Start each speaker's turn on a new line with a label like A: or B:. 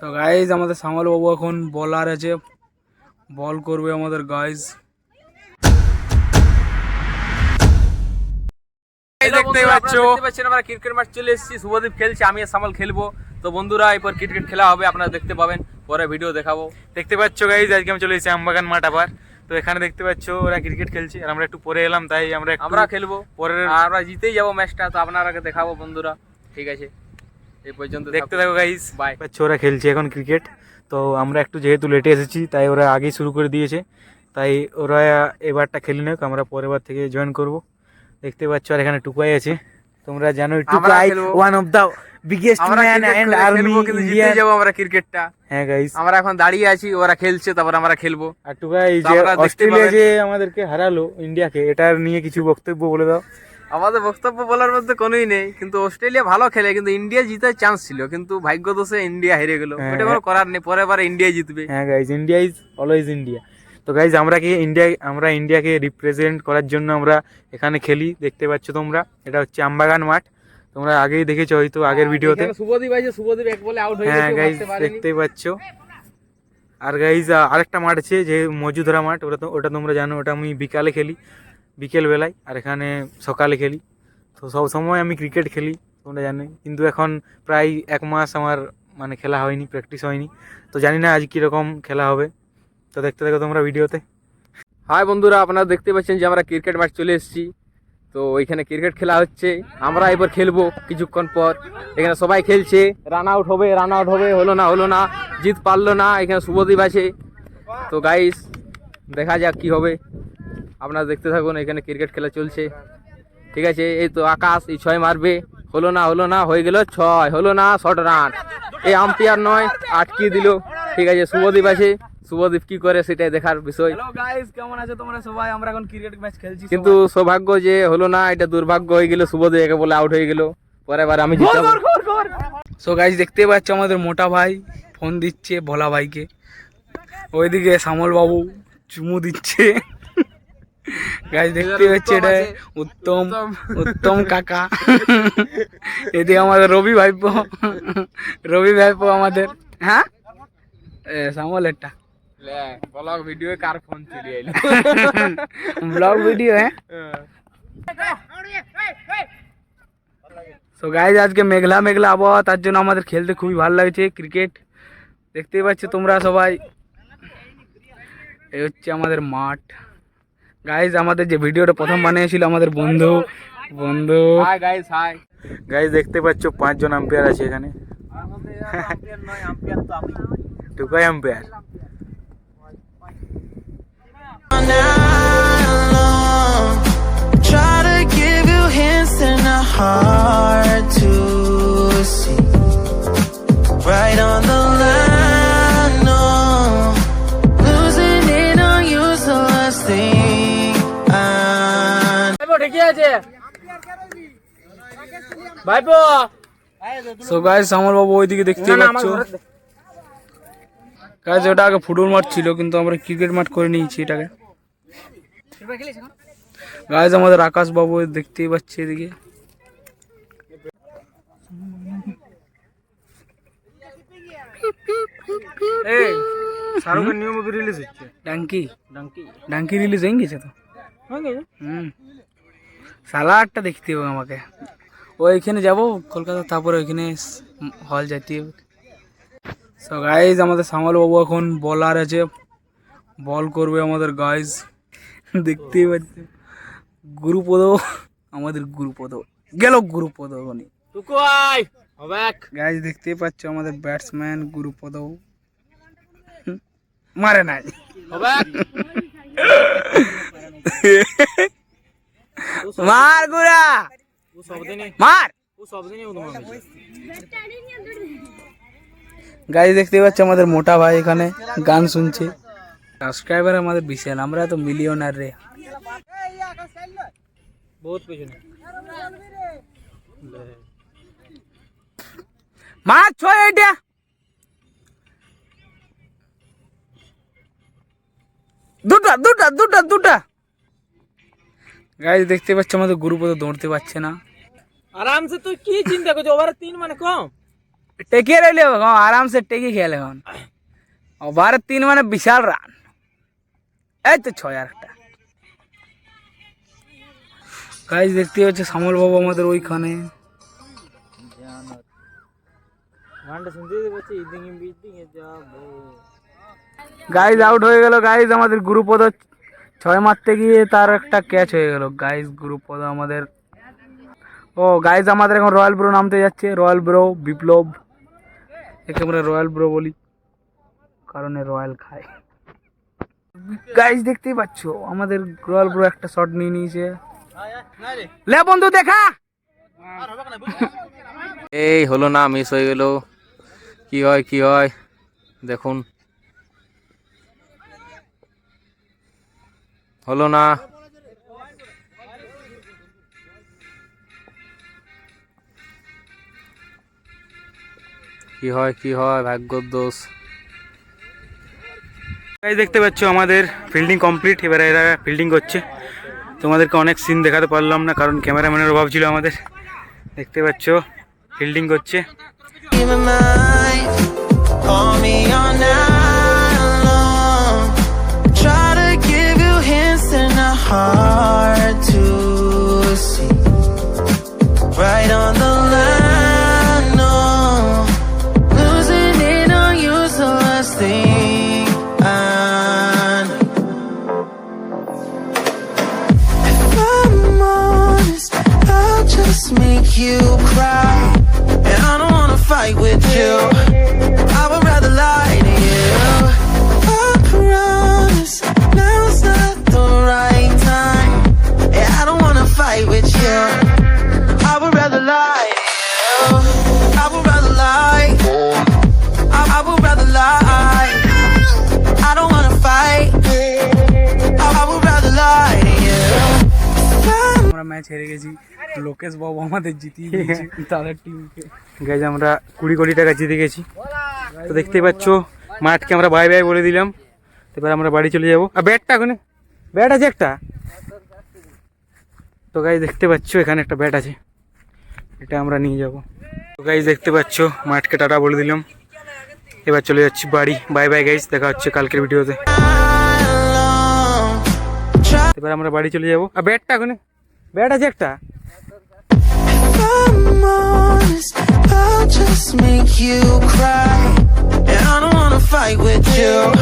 A: So guys আমাদের সামল বাবু এখন বলার আছে। বল করবে আমাদের গাইজ দেখতেই পাচ্ছ।
B: পাচ্ছেন আমরা ক্রিকেট ম্যাচ চলে এসেছি। শুভদীপ খেলছে আমি আর সামাল খেলব। তো বন্ধুরা এরপর ক্রিকেট খেলা হবে আপনারা দেখতে পাবেন। পরে ভিডিও দেখাবো।
C: দেখতে পাচ্ছ গাইজ আজকে আমি চলে এসেছি আমবাগান মাঠ আবার। তো এখানে দেখতে পাচ্ছ ওরা ক্রিকেট খেলছে। আর আমরা একটু পরে এলাম তাই আমরা
B: আমরা খেলব। আর আমরা জিতেই যাব ম্যাচটা তো আপনারাকে দেখাবো বন্ধুরা। ঠিক আছে। এই পর্যন্ত
C: দেখতে থাকো গাইজ
B: বাই
C: ওরা খেলছে এখন ক্রিকেট তো আমরা একটু যেহেতু লেটে এসেছি তাই ওরা আগেই শুরু করে দিয়েছে। তাই ওরা এবারটা খেলে নেক আমরা পরের বার থেকে জয়েন করব। দেখতে পাচ্ছ আর এখানে টুকাই আছে। তোমরা জানো Tukai one of the biggest man and army India
B: জিতেই যাব আমরা ক্রিকেটটা
C: হ্যাঁ গাইস
B: আমরা এখন দাঁড়িয়ে আছি ওরা খেলছে তারপর আমরা খেলব।
C: আর টুকাই যে অস্ট্রেলিয়া যে আমাদেরকে হারালো ইন্ডিয়াকে এটার নিয়ে কিছু বক্তব্য বলে দাও।
B: আমাদের বক্তব্য বলার মধ্যে কোনোই নেই কিন্তু অস্ট্রেলিয়া ভালো খেলে কিন্তু ইন্ডিয়া জিতার চান্স ছিল কিন্তু ভাগ্য দোষে ইন্ডিয়া হেরে গেল।
C: হ্যাঁ,
B: ওটা কোনো করার নেই পরের বারে ইন্ডিয়া জিতবে।
C: হ্যাঁ guys India is always India তো গাইজ আমরা কি ইন্ডিয়া আমরা ইন্ডিয়াকে রিপ্রেজেন্ট করার জন্য আমরা এখানে খেলি দেখতে পাচ্ছ তোমরা। এটা হচ্ছে আমবাগান মাঠ। তোমরা আগেই দেখেছ হয়তো আগের ভিডিওতে।
B: শুভদীপ আছে শুভদীপ এক বলে আউট হয়ে
C: হ্যাঁ
B: গেছে
C: গাইজ দেখতেই পাচ্ছ। আর গাইজ আরেকটা মাঠ আছে যে মজুদরা মাঠ ওটা তো ওটা তোমরা জানো ওটা আমি বিকালে খেলি। বিকেল বেলায়, আর এখানে সকালে খেলি। তো সব সময় আমি ক্রিকেট খেলি, তোমরা জানো কিন্তু এখন প্রায় এক মাস আমার মানে খেলা হয়নি প্র্যাকটিস হয়নি। তো জানি না আজ কীরকম খেলা হবে। তো দেখতে থাকো তোমরা ভিডিওতে।
B: হাই বন্ধুরা, আপনারা দেখতে পাচ্ছেন যে আমরা ক্রিকেট ম্যাচ চলে এসেছি। তো এখানে ক্রিকেট খেলা হচ্ছে। আমরা এবার খেলব কিছুক্ষণ পর। এখানে সবাই খেলছে। রান আউট হবে রান আউট হবে, হলো না হলো না। জিত পারল না, এখানে শুভদীপ আছে। তো গাইস দেখা যাক কি হবে। আপনারা দেখতে থাকুন এখানে ক্রিকেট খেলা চলছে। ঠিক আছে এই তো আকাশ এই ছয় মারবে। হলো না হলো না হয়ে গেল ছয়। হলো না শর্ট রান। এই আম্পায়ার নয় আটকে দিল। ঠিক আছে শুভদীপ আছে। শুভদীপ কি করে সেটাই দেখার বিষয়।
A: কেমন আছো তোমরা সবাই? আমরা এখন ক্রিকেট ম্যাচ খেলছি
B: কিন্তু সৌভাগ্য যে হলো না এটা দুর্ভাগ্য হয়ে গেল শুভদীপ একে বলে আউট হয়ে গেল। পরে বার আমি
A: সো গাইজ দেখতে পাচ্ছ আমাদের মোটা ভাই ফোন দিচ্ছে ভোলা ভাইকে। ওইদিকে শ্যামল বাবু চুমু দিচ্ছে। গাইজ দেখতে পাচ্ছি এটা উত্তম উত্তম কাকা। এদিকে আমাদের রবি ভাইপো। রবি ভাইপো আমাদের হ্যাঁ? এ, শ্যামলেরটা
B: ব্লগ ভিডিও কার ফোন চলে এলো
A: ব্লগ ভিডিও হ্যাঁ? তো গাইজ আজকে মেঘলা মেঘলা আবহাওয়া তার জন্য আমাদের খেলতে খুবই ভালো লাগছে ক্রিকেট দেখতেই পাচ্ছ তোমরা সবাই। এই হচ্ছে আমাদের মাঠ। গাইজ আমাদের যে ভিডিওটা প্রথম বানিয়েছিল আমাদের বন্ধু বন্ধু।
B: হাই গাইস হাই
C: গাইজ দেখতে পাচ্ছ পাঁচজন আম্পায়ার আছে এখানে। Tukai umpire.
D: Right on the
B: আছে ভাইপো
A: সো গাইজ আমার বাবু ওইদিকে দেখতে পাচ্ছ। গাইজ ওটা আগে ফুটবল মাঠ ছিল কিন্তু আমরা ক্রিকেট মাঠ করে নিয়েছি এটাকে। গাইজ আমাদের আকাশ বাবু দেখতেই পাচ্ছি এদিকে।
C: এই শাহরুখের নিউ মুভি রিলিজ হচ্ছে।
A: ডাঙ্কি
B: ডাঙ্কি
A: ডাঙ্কি রিলিজ হয়ে গেছে তো? হুম। সালা আটটা দেখতে হবে আমাকে। ওইখানে যাব কলকাতা তারপরে ওইখানে হল যেতে হবে। সো গাইজ আমাদের শ্যামল বাবু এখন বলার আছে। বল করবে আমাদের গাইজ দেখতেই পাচ্ছি গুরুপদ আমাদের গুরুপদ। গেল গুরুপদ ওখানে। গাইজ দেখতেই পাচ্ছ আমাদের ব্যাটসম্যান গুরুপদ। মারে নাই।
B: অবাক
A: মার গুড়া
B: ও সবদিনই
A: মার
B: ও সবদিনই উদ্যম
A: গাড়ি দেখতে পাচ্ছি আমাদের মোটা ভাই এখানে গান শুনছে সাবস্ক্রাইবার আমাদের বিশাল আমরা তো মিলিয়নার রে
B: বহুত পেছনে
A: মার ছয় এটা দুটা দুটা দুটা দুটা গাড়ি দেখতে পাচ্ছি আমাদের গ্রুপে তো দৌড়তে পারছে না।
B: আরামসে তুই কি চিন্তা করছিস? ওভারে তিন মানে কম।
A: টেকে রইলে আরামসে টেকে খেলে এখন। ওভারে তিন মানে বিশাল রান এই তো ছয় আর একটা। গাইজ দেখতে হচ্ছে শ্যামল বাবু আমাদের ওইখানে। গাইজ আউট হয়ে গেল। গাইজ আমাদের গুরুপদ ছয় মারতে গিয়ে তার একটা ক্যাচ হয়ে গেল। গাইজ গুরুপদ আমাদের। ও গাইজ আমাদের এখন রয়্যাল ব্রো নামতে যাচ্ছে। Royal bro Biplab. একে আমরা রয়্যাল ব্রো বলি। কারণ রয়্যাল খায়। গাইজ দেখতেই পাচ্ছ, আমাদের রয়্যাল ব্রো একটা শট নিয়ে নিয়েছে। লে বন্ধু, দেখা!
B: এই হলো না মিস হয়ে গেল। কি হয় কি হয়? দেখুন। হলো না। কি হয় কি হয় ভাগ্যর দোষ।
C: দেখতে পাচ্ছ আমাদের ফিল্ডিং কমপ্লিট এবারে এরা ফিল্ডিং করছে। তোমাদেরকে অনেক সিন দেখাতে পারলাম না কারণ ক্যামেরাম্যানের অভাব ছিল আমাদের। দেখতে পাচ্ছ ফিল্ডিং করছে।
D: see
A: ম্যাচ হেরে গেছি। লোকেশ বাবু আমাদের জিতিয়ে দিয়েছে তাদের টিমকে
C: গাইজ আমরা কুড়ি কোটি টাকা জিতে গেছি। তো দেখতেই পাচ্ছ মাঠকে আমরা বাই বাই বলে দিলাম। এবার আমরা বাড়ি চলে যাব। আর ব্যাটটা ওখানে ব্যাট আছে একটা? তো গাইজ দেখতে পাচ্ছ এখানে একটা ব্যাট আছে। এটা আমরা নিয়ে যাব। তো গাইজ দেখতে পাচ্ছ মাঠকে টাটা বলে দিলাম। এবার চলে যাচ্ছি বাড়ি। বাই বাই গাইজ দেখা হচ্ছে কালকের ভিডিওতে
D: Alone. Try
C: এবার আমরা বাড়ি চলে যাব। আর ব্যাটটা ওখানে বেটা যে একটা
D: just make you cry, and I don't wanna fight with you.